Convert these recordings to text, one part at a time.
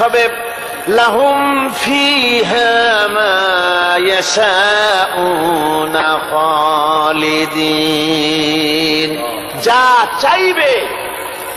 হবে, লাহুম ফিহা মা যা চাইবে,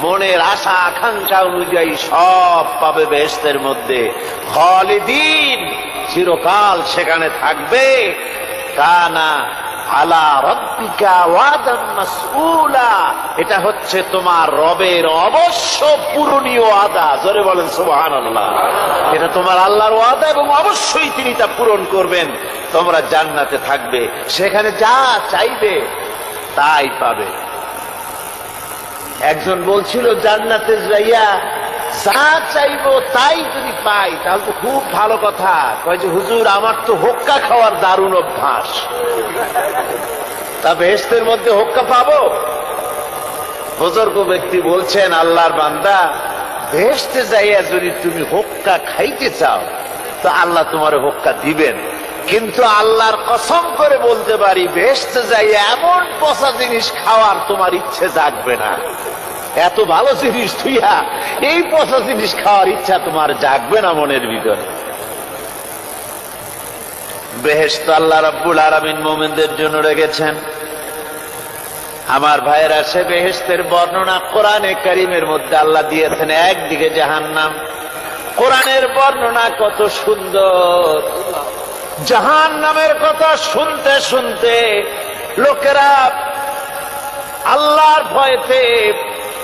মনের আশা, আকাঙ্ক্ষা অনুযায়ী সব পাবে বেহেশতের মধ্যে। খালিদিন চিরকাল সেখানে থাকবে। তা না এটা হচ্ছে তোমার রবের অবশ্য পূরণীয় আদা জোরে বলেন, সুবহানাল্লাহ। এটা তোমার আল্লাহর ওয়াদা এবং অবশ্যই তিনি তা পূরণ করবেন। তোমরা জান্নাতে থাকবে, সেখানে যা চাইবে তাই পাবে। একজন বলছিল, জান্নাতে যাইয়া যা চাইব, তাই যদি পাই, তাহলে তো খুব ভালো কথা। কয় যে, হুজুর, আমার তো হোক্কা খাওয়ার দারুণ অভ্যাস। তা বেহেস্তের মধ্যে হোক্কা পাবো? বুজুর্গ ব্যক্তি বলছেন, আল্লাহর বান্দা বেহেস্তে যাইয়া যদি তুমি হোক্কা খাইতে চাও, তো আল্লাহ তোমার হোক্কা দিবেন। কিন্তু আল্লাহর কসম করে বলতে পারি বেহেস্তে যাইয়া এমন পচা জিনিস খাওয়ার তোমার ইচ্ছে জাগবে না। এত ভালো জিনিস তুইয়া এই পচা জিনিস খাওয়ার ইচ্ছা তোমার জাগবে না মনের ভিতরে। বেহেস্ত আল্লাহ রাব্বুল আলামিন মোমেনদের জন্য রেখেছেন। আমার ভাইয়েরা, সে বেহেস্তের বর্ণনা কোরআনে করিমের মধ্যে আল্লাহ দিয়েছেন, একদিকে জাহান্নাম। কোরআনের বর্ণনা কত সুন্দর। জাহান নামের কথা শুনতে শুনতে লোকেরা আল্লাহর ভয়তে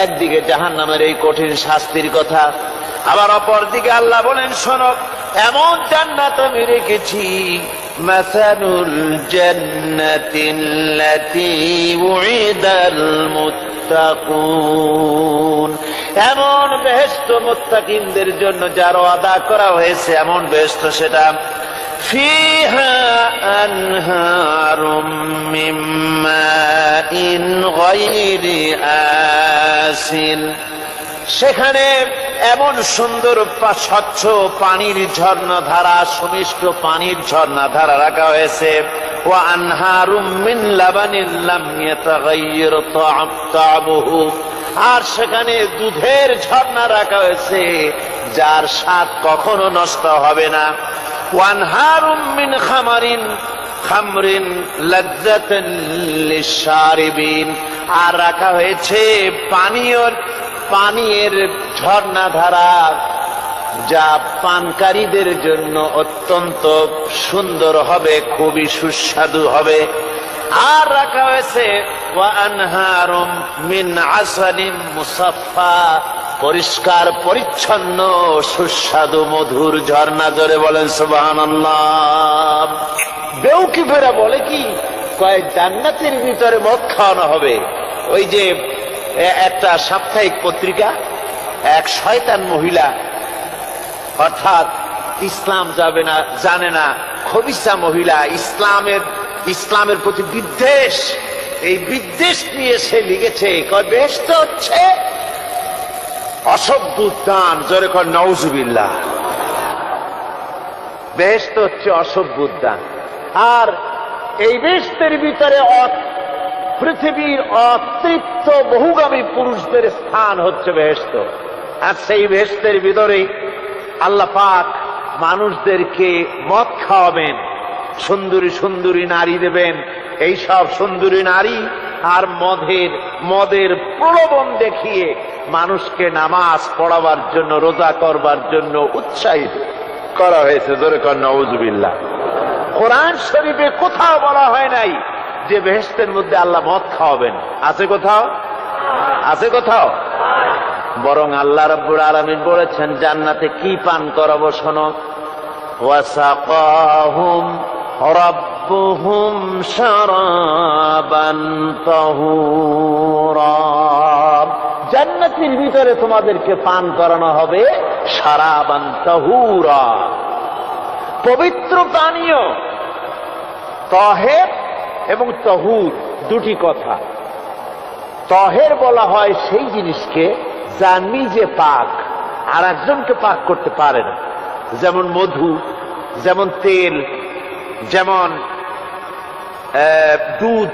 একদিকে জাহান নামের এই কঠিন শাস্তির কথা আবার অপর দিকে আল্লাহ বলেন শোনো এমন জান্নাত আমি রেখেছি মাসানুল জান্নাতিল্লাতি উইদাল মুত্তাকুন এমন বেহেশত মুত্তাকিনদের জন্য যার আদা করা হয়েছে এমন বেহেশত সেটা فيها أنهار من ماء غير ইয়াসিন সেখানে এমন সুন্দর স্বচ্ছ পানির ঝর্ণা ধারা সুমিষ্ট পানির ঝর্ণা ধারা রাখা হয়েছে। ও আনহারুম আর সেখানে দুধের ঝর্ণা রাখা হয়েছে, যার স্বাদ কখনো নষ্ট হবে না। ওয়ানহারুমিন খামারিন খামরিন লিশারিবিন আর রাখা হয়েছে পানীয় পানীয়ের ঝর্ণাধারা, যা পানকারীদের জন্য অত্যন্ত সুন্দর হবে, খুবই সুস্বাদু হবে। আর রাখা হয়েছে মিন আসালিন মুসাফফা, পরিষ্কার, পরিচ্ছন্ন, সুস্বাদু, মধুর ঝর্ণা। জোরে বলেন সুবহানাল্লাহ। বেউকিফেরা বলে কি? কয় জান্নাতের ভিতরে মদ খাওয়ানো হবে। ওই যে একটা সাপ্তাহিক পত্রিকা, এক শয়তান মহিলা অর্থাৎ ইসলাম যাবে না, জানে না, খবিসা মহিলা, ইসলামের ইসলামের প্রতি বিদ্বেষ। এই বিদ্বেষ নিয়ে সে লিখেছে, কয় বেশ তো হচ্ছে? অসভ্য উদ্যান, জোরে কর নওজুবিল্লাহ বেহেস্ত হচ্ছে অসভ্য উদ্যান। আর এই বেহেস্তের ভিতরে পৃথিবীর অতৃপ্ত বহুগামী পুরুষদের স্থান হচ্ছে বেহেস্ত আর সেই বেহেস্তের ভিতরে আল্লাহ পাক মানুষদেরকে মদ খাওয়াবেন, সুন্দরী সুন্দরী নারী দেবেন। এই সব সুন্দরী নারী আর মদের মদের প্রলোভন দেখিয়ে মানুষকে নামাজ পড়াবার জন্য, রোজা করবার জন্য উৎসাহিত। করা হয়েছে, জোরে কর কোরআন শরীফে কোথাও বলা হয় নাই যে বেহেস্তের মধ্যে আল্লাহ মদ খাওয়াবেন। আছে কোথাও? আছে কোথাও? বরং আল্লাহ রাব্বুল আলামিন বলেছেন, জান্নাতে কি পান করাবো শোনো। জান্নাতের ভিতরে তোমাদেরকে পান করানো হবে সারাবান পবিত্র পানীয় তহের এবং তহুর দুটি কথা। তহের বলা হয় সেই জিনিসকে যা নিজে পাক আর একজনকে পাক করতে পারে না। যেমন মধু, যেমন তেল, যেমন দুধ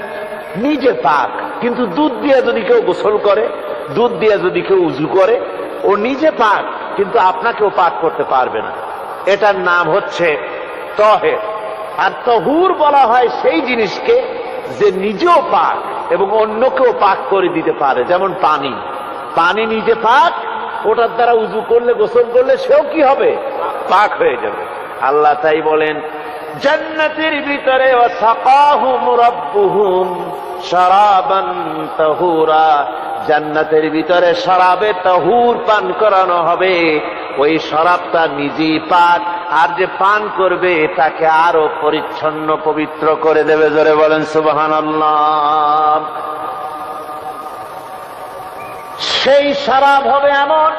নিজে পাক, কিন্তু দুধ দিয়ে যদি কেউ গোসল করে, দুধ দিয়ে যদি কেউ উজু করে, ও নিজে পাক, কিন্তু আপনাকেও পাক করতে পারবে না। এটার নাম হচ্ছে তহের আর তহুর বলা হয় সেই জিনিসকে যে নিজেও পাক এবং অন্যকেও পাক করে দিতে পারে, যেমন পানি। পানি নিজে পাক, ওটার দ্বারা উজু করলে, গোসল করলে সেও কি হবে? পাক হয়ে যাবে। আল্লাহ তাই বলেন, জান্নাতের ভিতরে জান্নাতের ভিতরে শরাবে তহুর পান করানো হবে। ওই শরাবটা নিজেই পাক, আর যে পান করবে তাকে আরও পরিচ্ছন্ন পবিত্র করে দেবে, জোরে বলেন সুবহানাল্লাহ। সেই শরাব হবে এমন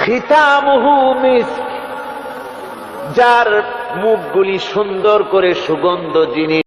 খিতামুহু মিস্ক, যার মুখগুলি সুন্দর করে সুগন্ধ জিনিস